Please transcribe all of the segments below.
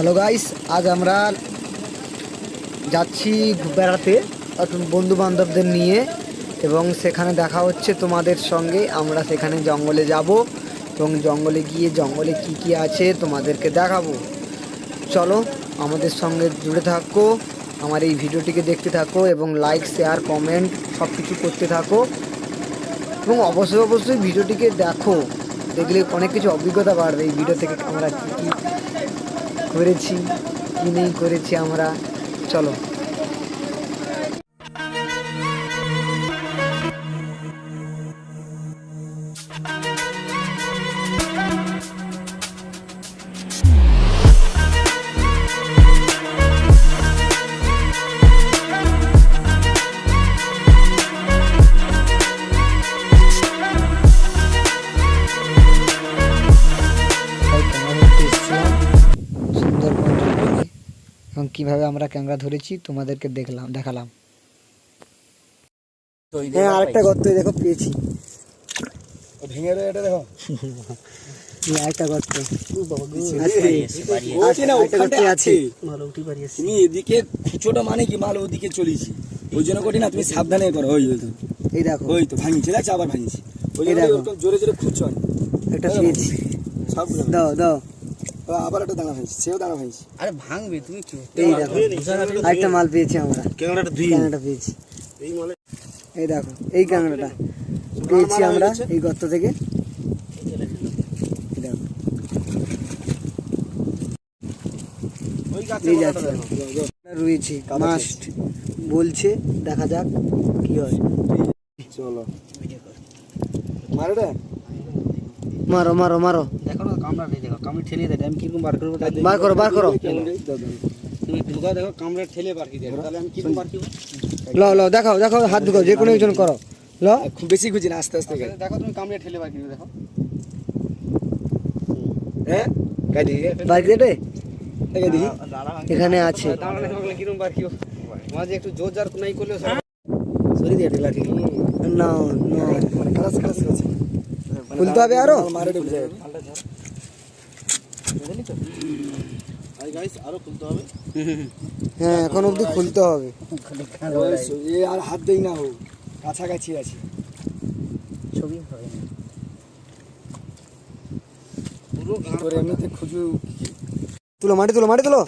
Hello guys আজ আমরা যাচ্ছি বেড়াতে নতুন বন্ধু বান্ধবদের নিয়ে এবং সেখানে দেখা হচ্ছে তোমাদের সঙ্গে। আমরা সেখানে জঙ্গলে যাব এবং জঙ্গলে গিয়ে জঙ্গলে কি কি আছে তোমাদেরকে দেখাবো। চলো আমাদের সঙ্গে জুড়ে থাকো, আমার এই ভিডিওটিকে দেখতে থাকো এবং লাইক শেয়ার কমেন্ট সব কিছু করতে থাকো। এবং অবশ্যই অবশ্যই ভিডিওটিকে দেখো। দেখলে অনেক কিছু অভিজ্ঞতা বাড়বে এই ভিডিও থেকে। আমরা কী কী করেছি কি নেই করেছি আমরা চলো। এবং কীভাবে আমরা ক্যামেরা ধরেছি তোমাদেরকে দেখলাম দেখালাম। হ্যাঁ আরেকটা গর্ত দেখো পেয়েছি। ভেঙে রয়ে এটা দেখো। আরেকটা গর্ত। আছে ওখানটায় আছে। আছে। তুমি এদিকে খুচোটা মানে কি মাল ওদিকে চলেছি ওই জন্য করি না তুমি সাবধানে করো ওই এই দেখো। ওই তো ভাঙিছে আবার ভাঙিছে ওই জোরে জোরে একটা পেয়েছি। দাও দাও। আবার একটা দানা ভাঙিছে সেও দানা ভাঙিছে আরে ভাঙবে তুমি কি এই দেখো আরেকটা মাল পেয়েছি আমরা। ক্যামেরাটা ধুই ক্যাংড়াটা পেয়েছি। এই মালে এই দেখো এই ক্যাংড়াটা পেয়েছি আমরা এই গর্ত থেকে। রয়েছে মাস্ট বলছে দেখা যাক কি হয়। চলো। মারো রে। মারো মারো মারো। দেখো না কামড়া নেই দেখো কামড়ে ঠেলে দেয়। আমি কীরকম বার করব বার করো বার করো। তুমি ঢুকা দেখো কামড়ে ঠেলে বার কি দেখো তাহলে আমি কীরকম বার করব? ল ল দেখাও দেখাও হাত ঢুকাও যে কোনো একজন করো। ল খুব বেশি খুঁজি না আস্তে আস্তে দেখো তুমি কামড়ে ঠেলে বার দেখো। হ্যাঁ? গাই দিকে বাইক দেবে এখানে আছে। কীরকম বার কিও মাঝে একটু জোর জার নাই করলে সরি দিয়ে ঢেলা ঠিক না না মানে কালাস কালাস খুলতে হবে আরও? মারে ঢুকে যায় আই গাইস খুলতে হবে হ্যাঁ এখন অবধি খুলতে হবে। এ আর হাত দেই না ও কাছাকাছি আছে। ছবি হবে পুরো তোর এমনিতে খুঁজু তুলো মাটি তুলো মাটি তুলো।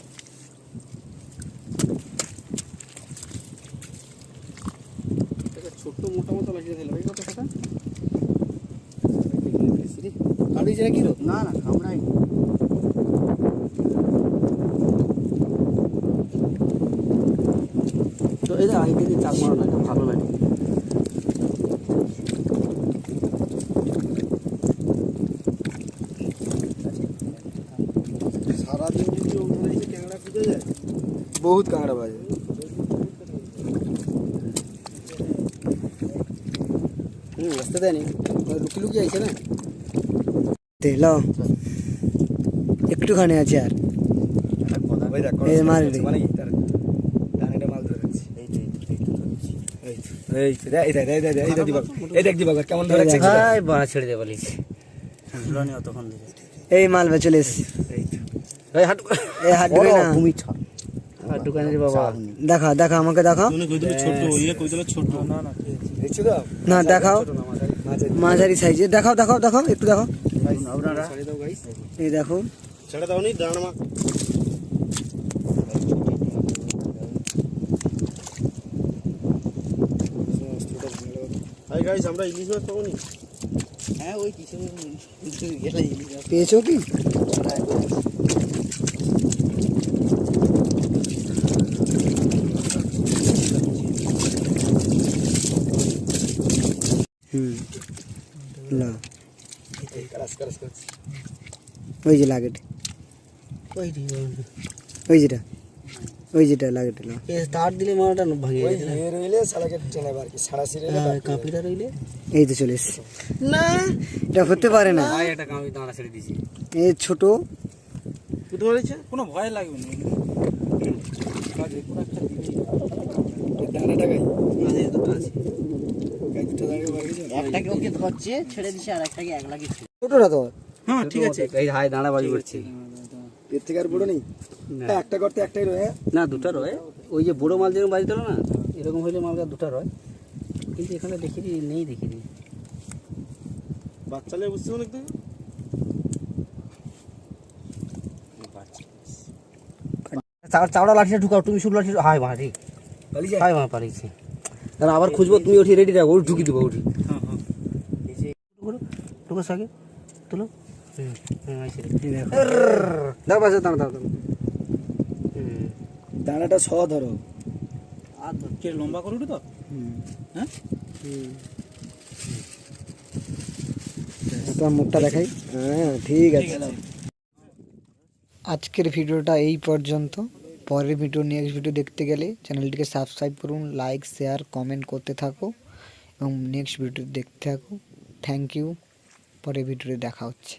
ছোট্ট মোটা মতো লাগিয়ে দিলে ভাই কত টাকা কাটিয়েছে নাকি রো না না কামড়াই তো এই যে আইডি দিয়ে চাপ মারো না এটা ভালো লাগে সারাদিন যদি ওখানে এসে ক্যামেরা খুঁজে যায় বহুত কাঁকড়া বাজে হুম আসতে দেয়নি লুকি লুকি আইছে না তে ল একটুখানি আছে আর। এই মাল এই মাল চলে এসছি। দেখা দেখা আমাকে দেখাও। না দেখাও। মাঝারি সাইজে দেখাও দেখাও দেখাও একটু দেখাও। আপনারা ছেড়ে দাও গাইস এই দেখো। ছেড়ে দাও নি দাঁড় মা। হাই গাইস আমরা ইলিশ মাছ পাবো নি? হ্যাঁ ওই কিছু গেলে ইলিশ পেয়েছ কি? হুম। না। ওই যে লাগেট। ওই ওই যেটা ওই যেটা লাগেট তার দিলে মারাটা ভাঙে রইলে শালাকে টেনে বার কি সাড়া সিরে হ্যাঁ, কাপিটা রইলে? এই তো চলে এসছে। না। এটা হতে পারে না। ভাই এটা কামি দাঁড়া ছেড়ে দিছি এ ছোট। পেরেছে কোনো ভয় লাগবে না। আছে। একটাকে ওকে ধরছে ছেড়ে দিছে আর একটাকে এক লাগিয়েছে ছোটটা তো? হ্যাঁ ঠিক আছে। এই হাই দাঁড়া বাজি করছে। এর থেকে আর বড় নেই? হ্যাঁ, একটা করতে একটাই রয়ে। না দুটা রয়। ওই যে বড় মাল যেরকম না এরকম হইলে মালটা দুটা রয়। কিন্তু এখানে দেখিনি নেই দেখিনি বাচ্চা নিয়ে বুঝতে অনেক চাওড়া লাঠিটা ঢুকাও তুমি শুধু লাঠি হাই মা ঠিক হাই মা পারিছি দাঁড়া আবার খুঁজবো তুমি ওঠি রেডি রাখো ওটি ঢুকি দেবো ঢুকো সাকে তুলো। আইসি দাঁড়া দাঁড়া দাঁড়া। দাঁড়া হুম দানাটা ছ ধরো আর লম্বা করুন তো হ্যাঁ? তোমার মুখটা দেখাই। হ্যাঁ ঠিক আছে। আজকের ভিডিওটা এই পর্যন্ত। পরের ভিডিও নেক্সট ভিডিও দেখতে গেলে চ্যানেলটিকে সাবস্ক্রাইব করুন লাইক শেয়ার কমেন্ট করতে থাকো এবং নেক্সট ভিডিও দেখতে থাকো। থ্যাংক ইউ পরের ভিডিওতে দেখা হচ্ছে।